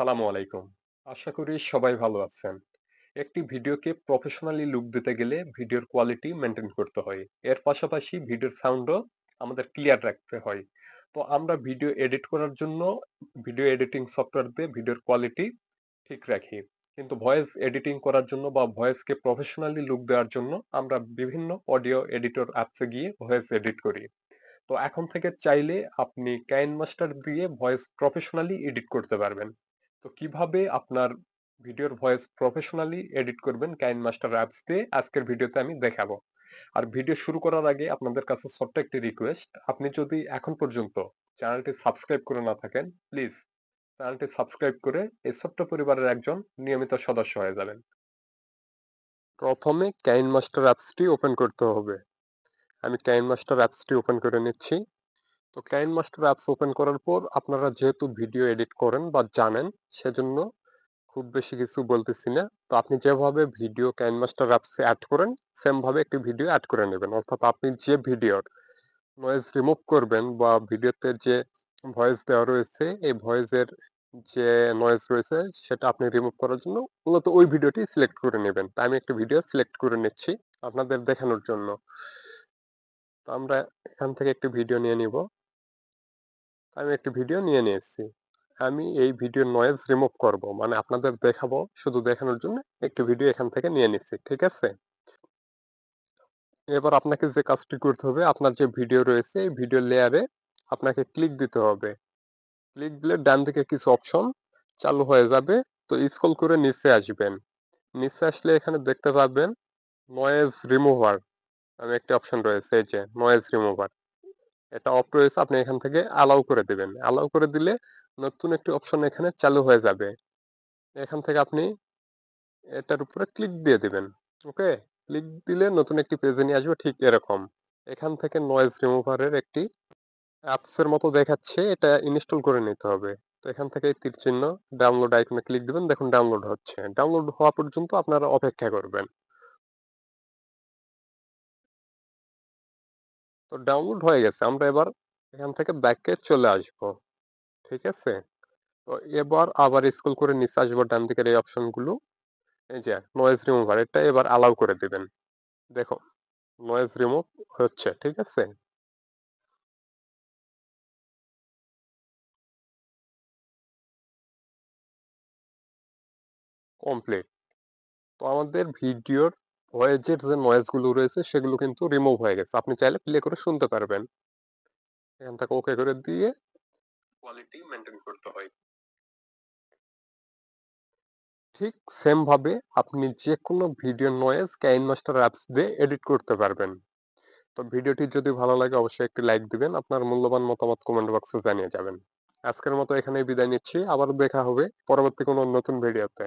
আসসালামু আলাইকুম। আশা করি সবাই ভালো আছেন। একটি ভিডিওকে প্রফেশনালি লুক দিতে গেলে ভিডিওর কোয়ালিটি মেনটেন করতে হয়। এর পাশাপাশি ভিডিওর সাউন্ডও আমাদের ক্লিয়ার রাখতে হয়। তো আমরা ভিডিও এডিট করার জন্য ভিডিও এডিটিং সফটওয়্যার দিয়ে ভিডিওর কোয়ালিটি ঠিক রাখি। কিন্তু ভয়েস এডিটিং করার জন্য বা ভয়েসকে প্রফেশনালি লুক দেওয়ার জন্য আমরা বিভিন্ন অডিও এডিটর অ্যাপসে গিয়ে ভয়েস এডিট করি। তো এখন থেকে চাইলে আপনি ক্যান মাস্টার দিয়ে ভয়েস প্রফেশনালি এডিট করতে পারবেন। তো কীভাবে আপনার ভিডিওর ভয়েস প্রফেশনালি এডিট করবেন কাইন মাস্টার অ্যাপস দিয়ে আজকের ভিডিওতে আমি দেখাবো। আর ভিডিও শুরু করার আগে আপনাদের কাছে ছোট্ট একটি রিকোয়েস্ট, আপনি যদি এখন পর্যন্ত চ্যানেলটি সাবস্ক্রাইব করে না থাকেন, প্লিজ চ্যানেলটি সাবস্ক্রাইব করে এই ছোট্ট পরিবারের একজন নিয়মিত সদস্য হয়ে যাবেন। প্রথমে কাইন মাস্টার অ্যাপসটি ওপেন করতে হবে। আমি কাইন মাস্টার অ্যাপসটি ওপেন করে নিচ্ছি। তো কাইনমাস্টার অ্যাপস ওপেন করার পর আপনারা যেহেতু ভিডিও এডিট করেন বা জানেন, সেজন্য খুব বেশি কিছু বলতেছি না। তো আপনি যেভাবে ভিডিও কাইনমাস্টার অ্যাপসে এড করেন সেম ভাবে একটি ভিডিও এড করে নেবেন। অর্থাৎ আপনি যে ভিডিওর নয়েজ রিমুভ করবেন বা ভিডিওতে যে ভয়েস দেওয়া রয়েছে, এই ভয়েসের যে নয়েজ রয়েছে, সেটা আপনি রিমুভ করার জন্য মূলত ওই ভিডিওটি সিলেক্ট করে নেবেন। তো আমি একটা ভিডিও সিলেক্ট করে নিচ্ছি আপনাদের দেখানোর জন্য। তো আমরা এখান থেকে একটি ভিডিও নিয়ে নিব। আমি একটি ভিডিও নিয়ে নিয়েছি। আমি এই ভিডিও নয়েজ রিমুভ করব। মানে আপনাদের দেখাবো, শুধু দেখানোর জন্য একটি ভিডিও এখান থেকে নিয়ে নিচ্ছি। ঠিক আছে? এবার আপনাকে যে কাজটি করতে হবে, আপনার যে ভিডিও রয়েছে, এই ভিডিও লেয়ারে আপনাকে ক্লিক দিতে হবে। ক্লিক দিলে ডান দিকে কিছু অপশন চালু হয়ে যাবে। তো স্ক্রল করে নিচে আসবেন। নিচে আসলে এখানে দেখতে পাবেন নয়েজ রিমুভার নামে একটি অপশন রয়েছে, এই যে নয়েজ রিমুভার। এটা অফ রয়েছে, আপনি এখান থেকে অ্যালাউ করে দিবেন। অ্যালাউ করে দিলে নতুন একটি অপশন এখানে চালু হয়ে যাবে। এখান থেকে আপনি এটার উপরে ক্লিক দিয়ে দিবেন। ওকে? ক্লিক দিলে নতুন একটি পেজে নিয়ে আসবে, ঠিক এরকম। এখান থেকে নয়েজ রিমুভারের একটি অ্যাপসের মতো দেখাচ্ছে, এটা ইনস্টল করে নিতে হবে। তো এখান থেকে তীর চিহ্ন ডাউনলোড আইকনে ক্লিক দিবেন, দেখুন ডাউনলোড হচ্ছে। ডাউনলোড হওয়া পর্যন্ত আপনারা অপেক্ষা করবেন। তো ডাউনলোড হয়ে গেছে। আমরা এবার এখান থেকে ব্যাকে চলে আসব। ঠিক আছে? তো এবার আবার স্কুল করে নিচে আসব ডান দিকের এই অপশনগুলো। এই যে নয়েজ রিমুভার এটা এবার অ্যালাউ করে দিবেন। দেখো নয়েজ রিমুভ হচ্ছে। ঠিক আছে? কমপ্লিট। তো আমাদের ভিডিওর ভয়েসের যে নয়েজগুলো রয়েছে, সেগুলো কিন্তু রিমুভ হয়ে গেছে। আপনি চাইলে প্লে করে শুনতে পারবেন। এখান থেকে ওকে করে দিয়ে কোয়ালিটি মেইনটেইন করতে হয়। ঠিক সেম ভাবে আপনি যেকোনো ভিডিও নয়েজ কাইনমাস্টার অ্যাপস দিয়ে এডিট করতে পারবেন। তো ভিডিওটি যদি ভালো লাগে, অবশ্যই একটি লাইক দিবেন। আপনার মূল্যবান মতামত কমেন্ট বক্সে জানিয়ে যাবেন। আজকের মতো এখানেই বিদায় নিচ্ছি। আবারও দেখা হবে পরবর্তী কোনো নতুন ভিডিওতে।